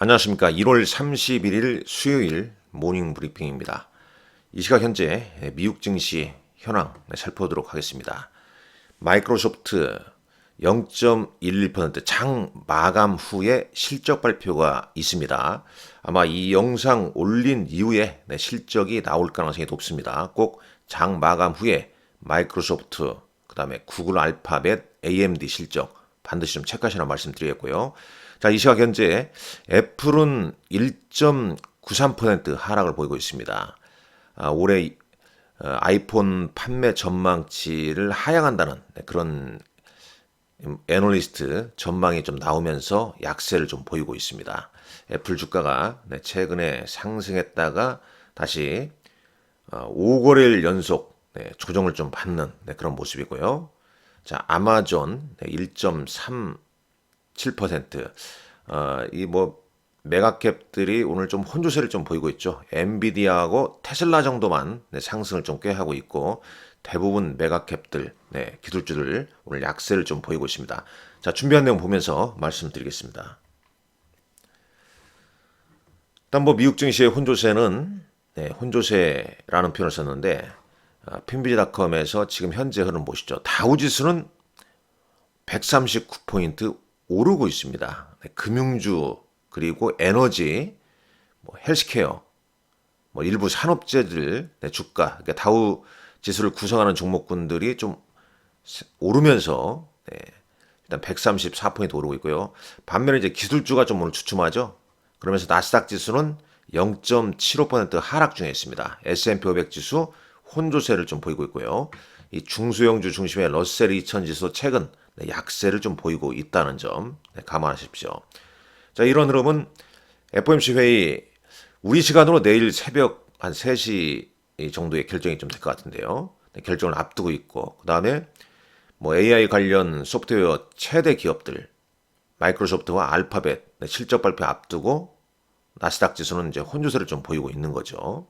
안녕하십니까. 1월 31일 수요일 모닝 브리핑입니다. 이 시각 현재 미국 증시 현황 살펴보도록 하겠습니다. 마이크로소프트 0.11%장 마감 후에 실적 발표가 있습니다. 아마 이 영상 올린 이후에 실적이 나올 가능성이 높습니다. 꼭 장 마감 후에 마이크로소프트, 그 다음에 구글 알파벳, AMD 실적 반드시 좀 체크하시라 말씀드리겠고요. 자, 이 시각 현재 애플은 1.93% 하락을 보이고 있습니다. 아, 올해 어, 아이폰 판매 전망치를 하향한다는 네, 그런 애널리스트 전망이 좀 나오면서 약세를 좀 보이고 있습니다. 애플 주가가 네, 최근에 상승했다가 다시 5거래일 어, 연속 네, 조정을 좀 받는 그런 모습이고요. 자, 아마존 1.37%. 어, 이뭐 메가캡들이 오늘 좀 혼조세를 좀 보이고 있죠. 엔비디아하고 테슬라 정도만 네, 상승을 좀꽤 하고 있고 대부분 메가캡들, 네, 기술주들 오늘 약세를 좀 보이고 있습니다. 자, 준비한 내용 보면서 말씀드리겠습니다. 일단 뭐 미국 증시의 혼조세는 네, 혼조세라는 표현을 썼는데 아, 핀비지닷컴에서 지금 현재 흐름 보시죠. 다우지수는 139포인트 오르고 있습니다. 네, 금융주 그리고 에너지, 뭐 헬스케어, 뭐 일부 산업재들 네, 주가 그러니까 다우 지수를 구성하는 종목군들이 좀 오르면서 네, 일단 134포인트 오르고 있고요. 반면에 이제 기술주가 좀 오늘 주춤하죠. 그러면서 나스닥 지수는 0.75% 하락 중에 있습니다. S&P 500 지수 혼조세를 좀 보이고 있고요. 이 중소형주 중심의 러셀 2000 지수 최근 네, 약세를 좀 보이고 있다는 점 네, 감안하십시오. 자, 이런 흐름은 FOMC 회의 우리 시간으로 내일 새벽 한 3시 정도의 결정이 좀 될 것 같은데요. 네, 결정을 앞두고 있고 그다음에 뭐 AI 관련 소프트웨어 최대 기업들 마이크로소프트와 알파벳 실적 발표 앞두고 나스닥 지수는 이제 혼조세를 좀 보이고 있는 거죠.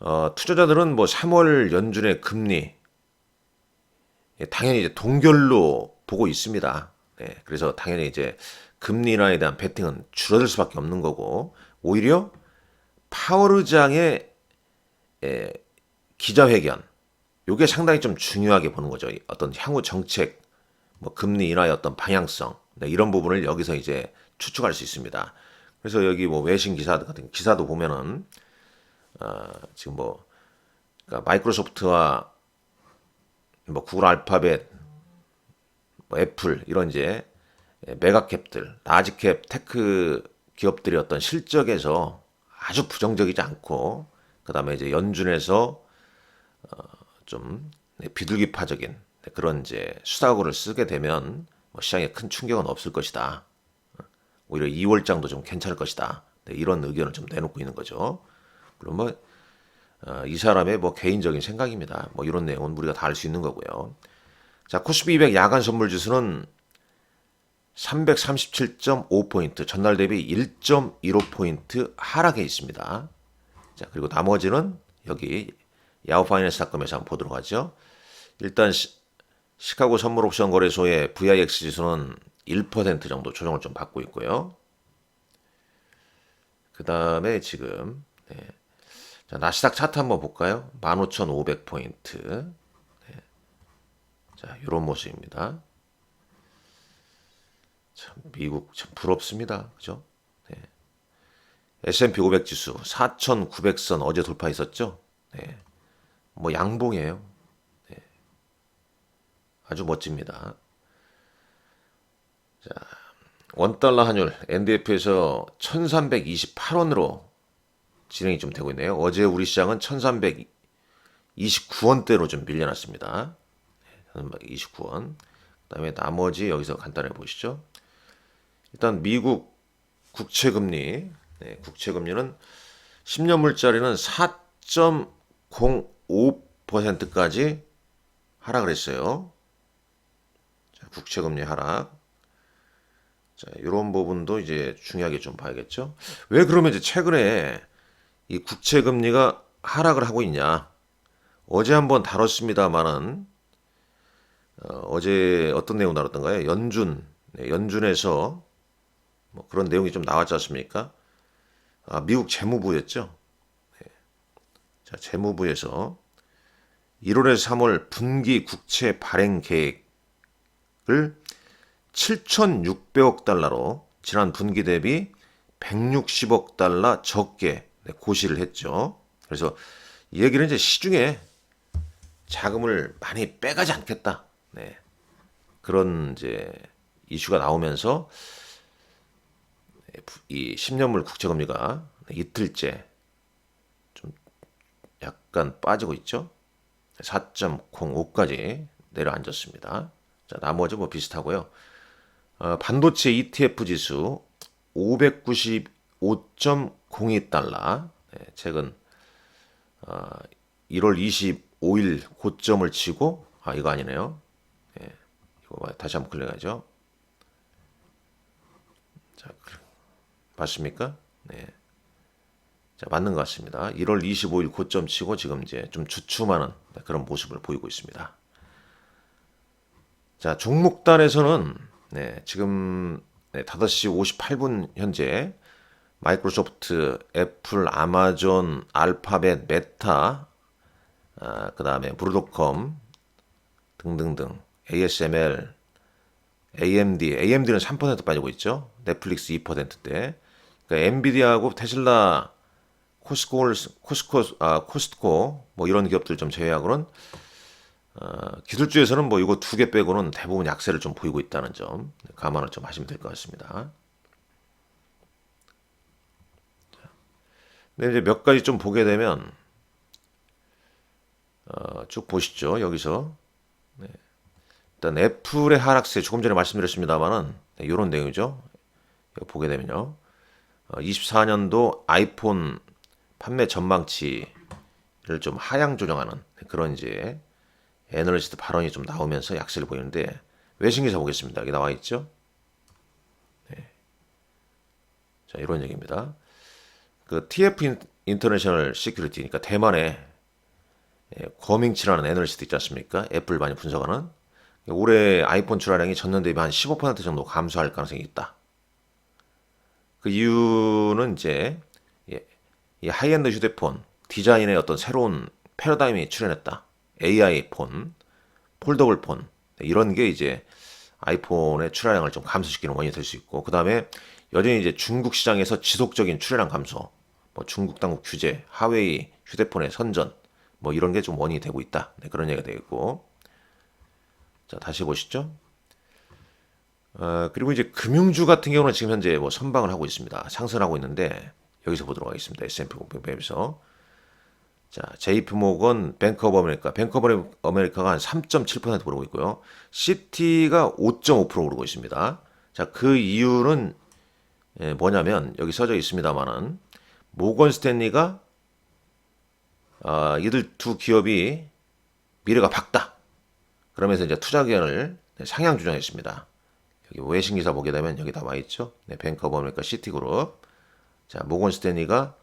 어, 투자자들은 뭐 3월 연준의 금리 예, 당연히 이제 동결로 보고 있습니다. 네, 그래서 당연히 이제 금리 인하에 대한 베팅은 줄어들 수밖에 없는 거고 오히려 파월 의장의 예, 기자회견 요게 상당히 좀 중요하게 보는 거죠. 어떤 향후 정책, 뭐 금리 인하의 어떤 방향성 네, 이런 부분을 여기서 이제 추측할 수 있습니다. 그래서 여기 뭐 외신 기사 같은 기사도 보면은 어, 지금 뭐 그러니까 마이크로소프트와 뭐 구글 알파벳, 뭐 애플 이런 이제 메가캡들, 라지캡 테크 기업들이 어떤 실적에서 아주 부정적이지 않고 그다음에 이제 연준에서 어, 좀 비둘기파적인 그런 이제 수다고를 쓰게 되면 뭐 시장에 큰 충격은 없을 것이다. 오히려 2월장도 좀 괜찮을 것이다. 네, 이런 의견을 좀 내놓고 있는 거죠. 뭐, 어, 이 사람의 뭐 개인적인 생각입니다. 뭐 이런 내용은 우리가 다 알 수 있는 거고요. 자, 코스피 200 야간 선물 지수는 337.5포인트, 전날 대비 1.15포인트 하락해 있습니다. 자, 그리고 나머지는 여기 야후 파이낸스닷컴에서 한번 보도록 하죠. 일단 시, 시카고 선물 옵션 거래소의 VIX 지수는 1% 정도 조정을 좀 받고 있고요. 그 다음에 지금 네. 자, 나시닥 차트 한번 볼까요? 15,500포인트. 네. 자, 이런 모습입니다. 참, 미국 참 부럽습니다. 그죠? 네. S&P 500 지수 4,900선 어제 돌파했었죠? 네. 뭐 양봉이에요. 네. 아주 멋집니다. 자, 원달러 환율 NDF에서 1328원으로 진행이 좀 되고 있네요. 어제 우리 시장은 1329원대로 좀 밀려났습니다. 29원. 그다음에 나머지 여기서 간단히 보시죠. 일단 미국 국채 금리, 네, 국채 금리는 10년 물짜리는 4.05%까지 하락을 했어요. 자, 국채 금리 하락. 자, 이런 부분도 이제 중요하게 좀 봐야겠죠. 왜 그러면 이제 최근에 이 국채 금리가 하락을 하고 있냐? 어제 한번 다뤘습니다만은 어, 제 어떤 내용 다뤘던가요? 연준 네, 연준에서 뭐 그런 내용이 좀 나왔지 않습니까? 아, 미국 재무부였죠. 네. 자, 재무부에서 1월에서 3월 분기 국채 발행 계획을 7,600억 달러로 지난 분기 대비 160억 달러 적게 네, 고시를 했죠. 그래서 이 얘기는 이제 시중에 자금을 많이 빼가지 않겠다. 네. 그런 이제 이슈가 나오면서 이 10년물 국채 금리가 이틀째 좀 약간 빠지고 있죠. 4.05까지 내려앉았습니다. 자, 나머지 뭐 비슷하고요. 어, 반도체 ETF 지수 595.02달러. 네, 최근 어, 1월 25일 고점을 치고 아 이거 아니네요. 네, 이거 봐, 다시 한번 클릭하죠. 자, 맞습니까? 네. 자, 맞는 것 같습니다. 1월 25일 고점 치고 지금 이제 좀 주춤하는 그런 모습을 보이고 있습니다. 자, 종목단에서는 네, 지금 네, 5시 58분 현재 마이크로소프트, 애플, 아마존, 알파벳, 메타, 아, 그 다음에 브루도컴 등등등, ASML, AMD, AMD는 3% 빠지고 있죠. 넷플릭스 2%대. 그러니까 엔비디아하고 테슬라, 코스코, 코스코, 아, 코스트코 뭐 이런 기업들 좀 제외하고는 어, 기술주에서는 뭐 이거 두 개 빼고는 대부분 약세를 좀 보이고 있다는 점 감안을 좀 하시면 될 것 같습니다. 근데 이제 몇 가지 좀 보게 되면 어, 쭉 보시죠. 여기서 네. 일단 애플의 하락세 조금 전에 말씀드렸습니다만은 네, 이런 내용이죠. 보게 되면요. 어, 24년도 아이폰 판매 전망치를 좀 하향 조정하는 그런 이제 애널리스트 발언이 좀 나오면서 약세를 보이는데 외신 기사 보겠습니다. 여기 나와 있죠. 네. 자 이런 얘기입니다. 그 TF 인터내셔널 시큐리티, 그러니까 대만의 예, 거밍치라는 애널리스트 있지 않습니까? 애플 많이 분석하는 올해 아이폰 출하량이 전년 대비 한 15% 정도 감소할 가능성이 있다. 그 이유는 이제 이 하이엔드 휴대폰 디자인의 어떤 새로운 패러다임이 출현했다. AI 폰, 폴더블 폰 이런 게 이제 아이폰의 출하량을 좀 감소시키는 원인이 될 수 있고 그 다음에 여전히 이제 중국 시장에서 지속적인 출하량 감소, 뭐 중국 당국 규제, 하웨이 휴대폰의 선전 뭐 이런 게 좀 원인이 되고 있다. 네, 그런 얘기가 되겠고 자 다시 보시죠. 어, 그리고 이제 금융주 같은 경우는 지금 현재 뭐 선방을 하고 있습니다. 상승하고 있는데 여기서 보도록 하겠습니다. S&P 500에서 자, JP 모건, 뱅크 오브 아메리카, 뱅크 오브 아메리카가 한 3.7% 오르고 있고요. 시티가 5.5% 오르고 있습니다. 자, 그 이유는 예, 뭐냐면 여기 써져 있습니다만은 모건 스탠리가 아, 이들 두 기업이 미래가 밝다. 그러면서 이제 투자 기관을 상향 조정했습니다. 여기 외신 기사 보게 되면 여기 나와 있죠. 네, 오브 아메리카 시티그룹. 자, 모건 스탠리가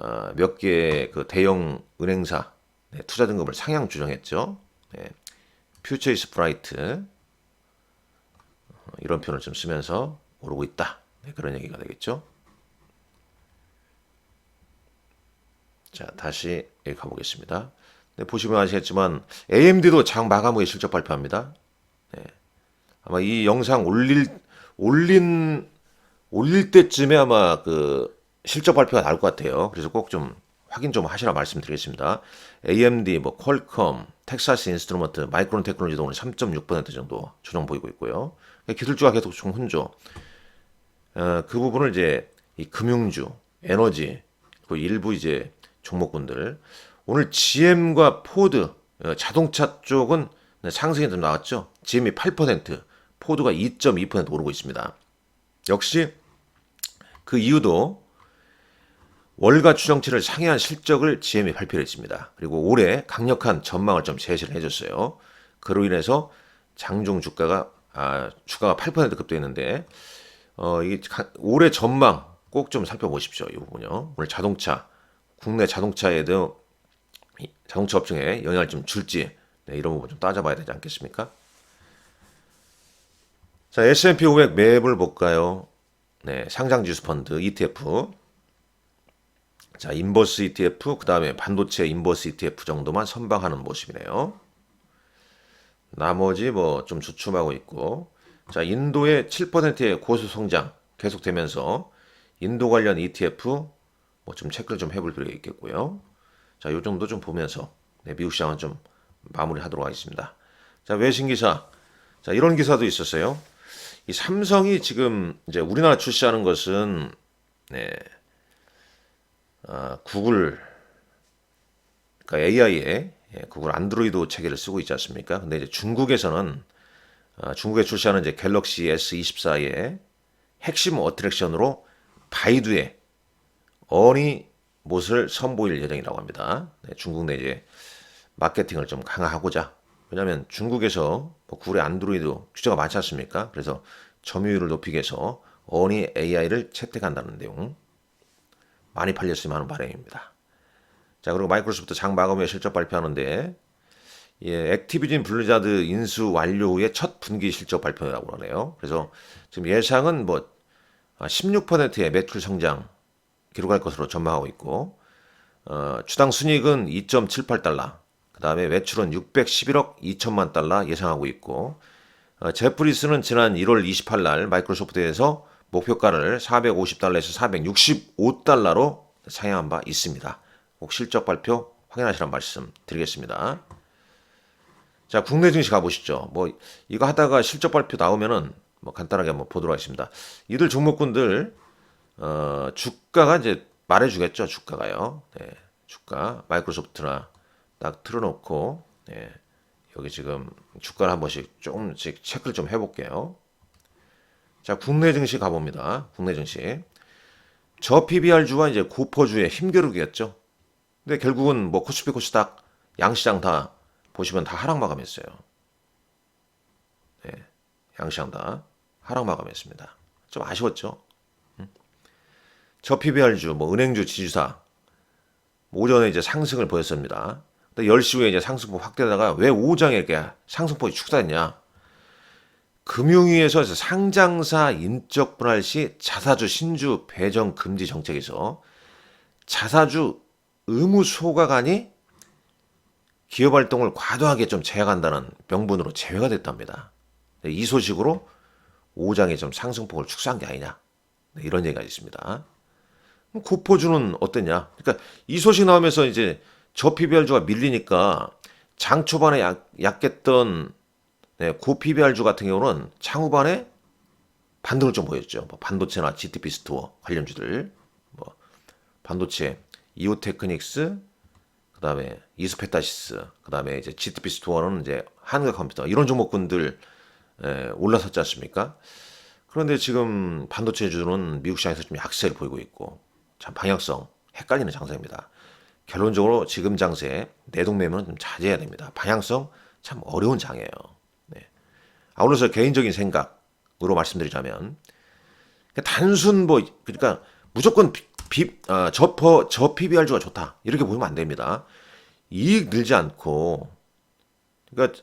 어, 몇 개의 그 대형 은행사 네, 투자 등급을 상향 조정했죠. 네, 퓨처 이스 브라이트 이런 표현을 좀 쓰면서 오르고 있다. 네, 그런 얘기가 되겠죠. 자, 다시 가보겠습니다. 네, 보시면 아시겠지만 AMD도 장 마감 후에 실적 발표합니다. 네, 아마 이 영상 올릴 올린 올릴 때쯤에 아마 그 실적 발표가 나올 것 같아요. 그래서 꼭 좀 확인 좀 하시라 말씀드리겠습니다. AMD, 뭐 퀄컴, 텍사스 인스트루먼트, 마이크론 테크놀로지도 오늘 3.6% 정도 조정 보이고 있고요. 기술주가 계속 좀 혼조. 어, 그 부분을 이제 이 금융주, 에너지, 그 일부 이제 종목군들 오늘 GM과 포드 어, 자동차 쪽은 상승이 좀 나왔죠. GM이 8%, 포드가 2.2% 오르고 있습니다. 역시 그 이유도 월가 추정치를 상회한 실적을 GM이 발표했습니다. 그리고 올해 강력한 전망을 좀 제시를 해줬어요. 그로 인해서 장중 주가가 아, 주가가 8% 급등했는데 어, 이게 올해 전망 꼭 좀 살펴보십시오. 이 부분요. 오늘 자동차 국내 자동차에도 자동차 업종에 영향을 좀 줄지 네, 이런 부분 좀 따져봐야 되지 않겠습니까? 자 S&P 500 맵을 볼까요? 네, 상장지수 펀드 ETF. 자, 인버스 ETF, 그 다음에 반도체 인버스 ETF 정도만 선방하는 모습이네요. 나머지 뭐 좀 주춤하고 있고. 자, 인도의 7%의 고수 성장 계속되면서 인도 관련 ETF 뭐 좀 체크를 좀 해볼 필요가 있겠고요. 자, 요 정도 좀 보면서 네, 미국 시장은 좀 마무리하도록 하겠습니다. 자, 외신 기사. 자, 이런 기사도 있었어요. 이 삼성이 지금 이제 우리나라 출시하는 것은 네, 아, 구글 그러니까 AI의 예, 구글 안드로이드 체계를 쓰고 있지 않습니까? 근데 이제 중국에서는 아, 중국에 출시하는 이제 갤럭시 S24의 핵심 어트랙션으로 바이두의 어니 못을 선보일 예정이라고 합니다. 네, 중국 내 이제 마케팅을 좀 강화하고자. 왜냐하면 중국에서 뭐 구글의 안드로이드 규제가 많지 않습니까? 그래서 점유율을 높이기 위해서 어니 AI를 채택한다는 내용 많이 팔렸으면 하는 바람입니다. 자 그리고 마이크로소프트 장 마감 후에 실적 발표하는데 예, 액티비전 블리자드 인수 완료 후에 첫 분기 실적 발표라고 그러네요. 그래서 지금 예상은 뭐 16%의 매출 성장 기록할 것으로 전망하고 있고 어, 주당 순이익은 2.78달러, 그 다음에 매출은 611억 2천만 달러 예상하고 있고 어, 제프리스는 지난 1월 28일 날 마이크로소프트에서 목표가를 450달러에서 465달러로 상향한 바 있습니다. 꼭 실적 발표 확인하시란 말씀 드리겠습니다. 자, 국내 증시 가보시죠. 뭐, 이거 하다가 실적 발표 나오면은 뭐 간단하게 한번 보도록 하겠습니다. 이들 종목군들, 어, 주가가 이제 말해주겠죠. 주가가요. 네, 주가. 마이크로소프트나 딱 틀어놓고, 네, 여기 지금 주가를 한 번씩 조금씩 체크를 좀 해볼게요. 자, 국내 증시 가봅니다. 국내 증시. 저 PBR주와 이제 고퍼주의 힘겨루기였죠. 근데 결국은 뭐 코스피 코스닥 양시장 다 보시면 다 하락 마감했어요. 네, 양시장 다 하락 마감했습니다. 좀 아쉬웠죠. 음? 저 PBR주, 뭐 은행주, 지주사 뭐 오전에 이제 상승을 보였습니다. 근데 10시 후에 이제 상승폭 확대하다가 왜 오후장에 이렇게 상승폭이 축소했냐? 금융위에서 상장사 인적 분할 시 자사주 신주 배정 금지 정책에서 자사주 의무 소각안이 기업 활동을 과도하게 좀 제약한다는 명분으로 제외가 됐답니다. 네, 이 소식으로 오장에 좀 상승폭을 축소한 게 아니냐 네, 이런 얘기가 있습니다. 고포주는 어땠냐? 그러니까 이 소식 나오면서 이제 저 PBR주가 밀리니까 장 초반에 약, 약했던 네, 고 PBR주 같은 경우는 창후반에 반등을 좀 보였죠. 뭐 반도체나 GTP 스토어 관련주들, 뭐 반도체, 이오테크닉스, 그 다음에 이스페타시스, 그 다음에 이제 GTP 스토어는 이제 한글 컴퓨터 이런 종목군들 에, 올라섰지 않습니까? 그런데 지금 반도체 주는 미국 시장에서 좀 약세를 보이고 있고 참 방향성 헷갈리는 장세입니다. 결론적으로 지금 장세 내동매매는 좀 자제해야 됩니다. 방향성 참 어려운 장이에요. 네. 아울러서 개인적인 생각으로 말씀드리자면 단순 뭐 그러니까 무조건 비, 아, 저 퍼 저 PBR주가 좋다 이렇게 보면 안 됩니다. 이익 늘지 않고 그러니까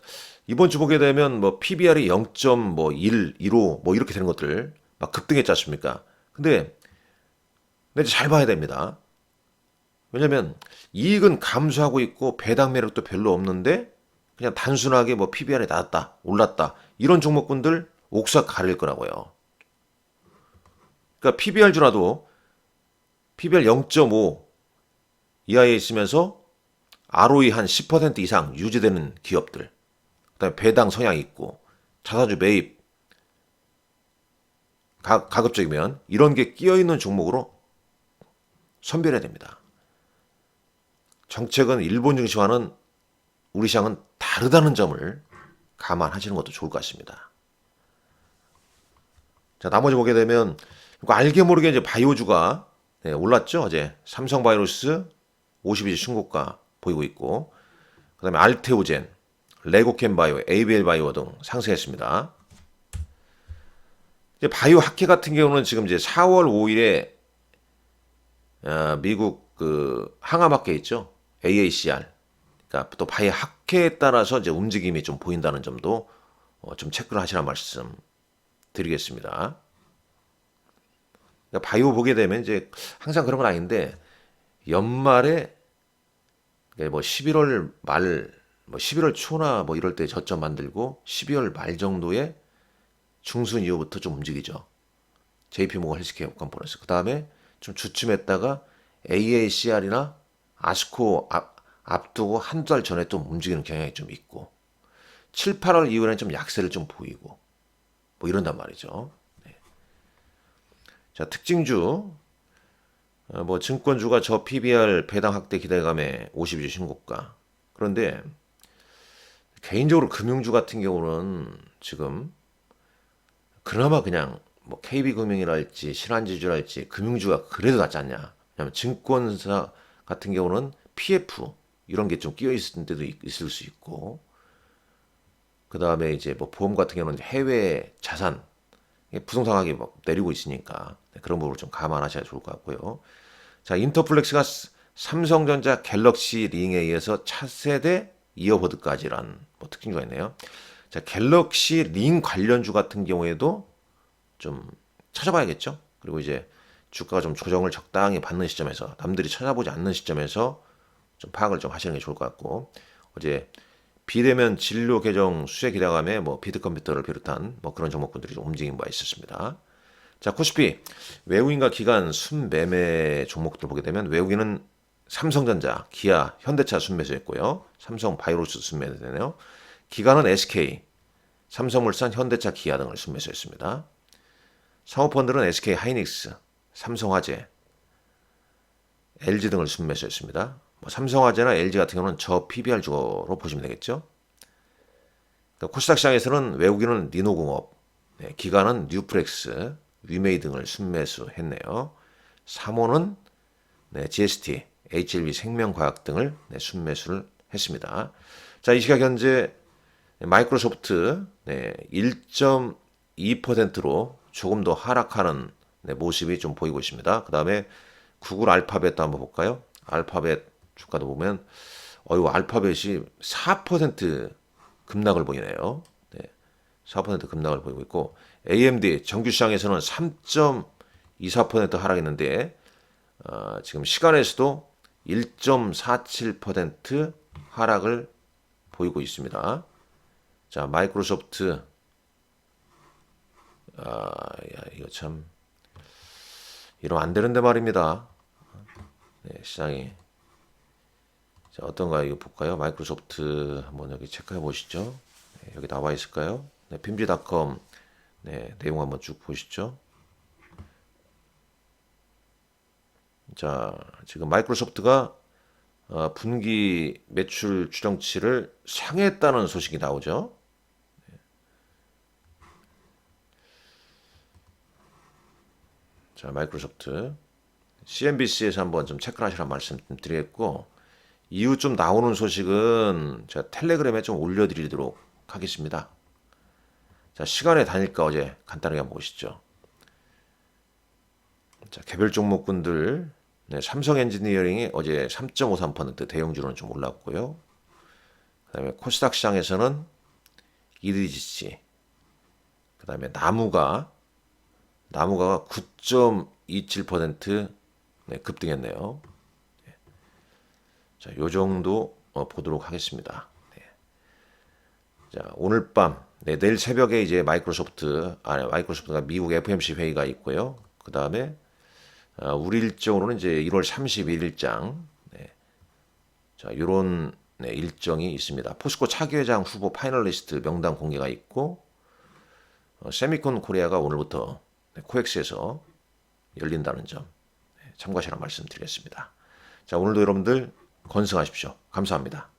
이번 주 보게 되면 뭐 PBR이 0.1, 15, 뭐 이렇게 되는 것들 막 급등했지 않습니까? 근데 근데 잘 봐야 됩니다. 왜냐면 이익은 감소하고 있고 배당 매력도 별로 없는데 그냥 단순하게 뭐 PBR이 낮았다, 올랐다 이런 종목군들 옥사 가릴 거라고요. 그러니까 PBR주라도 PBR 0.5 이하에 있으면서 ROE 한 10% 이상 유지되는 기업들, 그다음에 배당 성향 있고 자사주 매입 가, 가급적이면 이런 게 끼어 있는 종목으로 선별해야 됩니다. 정책은 일본 증시와는 우리 시장은 다르다는 점을 감안하시는 것도 좋을 것 같습니다. 자, 나머지 보게 되면 알게 모르게 이제 바이오주가 네, 올랐죠. 어제 삼성 바이오로스 52주 신고가 보이고 있고 그다음에 알테오젠, 레고캠 바이오, ABL바이오 등 상승했습니다. 이제 바이오 학회 같은 경우는 지금 이제 4월 5일에 어, 미국 그 항암학회 있죠. AACR. 그러니까 또 바이오 학회에 따라서 이제 움직임이 좀 보인다는 점도 어, 좀 체크를 하시라 말씀 드리겠습니다. 그러니까 바이오 보게 되면 이제 항상 그런 건 아닌데 연말에 뭐 11월 말, 뭐 11월 초나 뭐 이럴 때 저점 만들고 12월 말 정도에 중순 이후부터 좀 움직이죠. JP 모건 헬스케어 컨퍼런스. 그 다음에 좀 주춤했다가 AACR이나 아스코 앞, 앞두고 한 달 전에 좀 움직이는 경향이 좀 있고 7, 8월 이후에는 좀 약세를 좀 보이고 뭐 이런단 말이죠. 네. 자 특징주 어, 뭐 증권주가 저 PBR 배당 확대 기대감에 52주 신고가 그런데 개인적으로 금융주 같은 경우는 지금 그나마 그냥 뭐 KB금융이랄지 신한지주랄지 금융주가 그래도 낫지 않냐. 왜냐면 증권사 같은 경우는 PF 이런 게 좀 끼어 있을 때도 있- 있을 수 있고 그 다음에 이제 뭐 보험 같은 경우는 해외 자산 부동산 가격이 막 내리고 있으니까 네, 그런 부분을 좀 감안하셔야 좋을 것 같고요. 자 인터플렉스가 스- 삼성전자 갤럭시 링에 의해서 차세대 이어버드까지란 뭐 특징주가 있네요. 자 갤럭시 링 관련주 같은 경우에도 좀 찾아봐야겠죠. 그리고 이제 주가가 좀 조정을 적당히 받는 시점에서 남들이 찾아보지 않는 시점에서 좀 파악을 좀 하시는 게 좋을 것 같고 어제 비대면 진료 개정 수혜 기대감에 뭐 비트 컴퓨터를 비롯한 뭐 그런 종목군들이 좀 움직인 바 있었습니다. 자 코스피 외국인과 기관 순매매 종목들 보게 되면 외국인은 삼성전자, 기아, 현대차 순매수했고요. 삼성 바이오로스 순매수되네요. 기관은 SK, 삼성물산, 현대차, 기아 등을 순매수했습니다. 사모펀드는 SK 하이닉스, 삼성화재, LG 등을 순매수했습니다. 뭐 삼성화재나 LG 같은 경우는 저 PBR 주로 보시면 되겠죠. 그러니까 코스닥 시장에서는 외국인은 니노공업, 네, 기관은 뉴프렉스, 위메이 등을 순매수했네요. 사모는 네, GST, HLB 생명과학 등을 네, 순매수를 했습니다. 자, 이 시각 현재 마이크로소프트 네, 1.2%로 조금 더 하락하는 네, 모습이 좀 보이고 있습니다. 그 다음에 구글 알파벳도 한번 볼까요? 알파벳 주가도 보면 어유 알파벳이 4% 급락을 보이네요. 네, 4% 급락을 보이고 있고 AMD 정규 시장에서는 3.24% 하락했는데 어, 지금 시간에서도 1.47% 하락을 보이고 있습니다. 자, 마이크로소프트 아, 야, 이거 참 이러면 안 되는데 말입니다. 네, 시장이 자, 어떤가 이거 볼까요? 마이크로소프트 한번 여기 체크해 보시죠. 네, 여기 나와 있을까요? 네, 핌지닷컴 네, 내용 한번 쭉 보시죠. 자, 지금 마이크로소프트가 어, 분기 매출 추정치를 상회했다는 소식이 나오죠. 자, 마이크로소프트 CNBC에서 한번 좀 체크를 하시라는 말씀 좀 드리겠고 이후 좀 나오는 소식은 제가 텔레그램에 좀 올려드리도록 하겠습니다. 자, 시간의 단일가 어제 간단하게 한번 보시죠. 자, 개별 종목군들 네, 삼성 엔지니어링이 어제 3.53% 대형주로는 좀 올랐고요. 그다음에 코스닥 시장에서는 이리지치, 그다음에 나무가 나무가 9.27% 네, 급등했네요. 네. 자, 요 정도 어, 보도록 하겠습니다. 네. 자, 오늘 밤, 네, 내일 새벽에 이제 마이크로소프트, 아, 마이크로소프트가 미국 FMC 회의가 있고요. 그 다음에 어, 우리 일정으로는 이제 1월 31일장, 네. 자, 요런 네, 일정이 있습니다. 포스코 차기 회장 후보 파이널리스트 명단 공개가 있고, 어, 세미콘 코리아가 오늘부터 네, 코엑스에서 열린다는 점 네, 참고하시라 말씀드리겠습니다. 자, 오늘도 여러분들 건승하십시오. 감사합니다.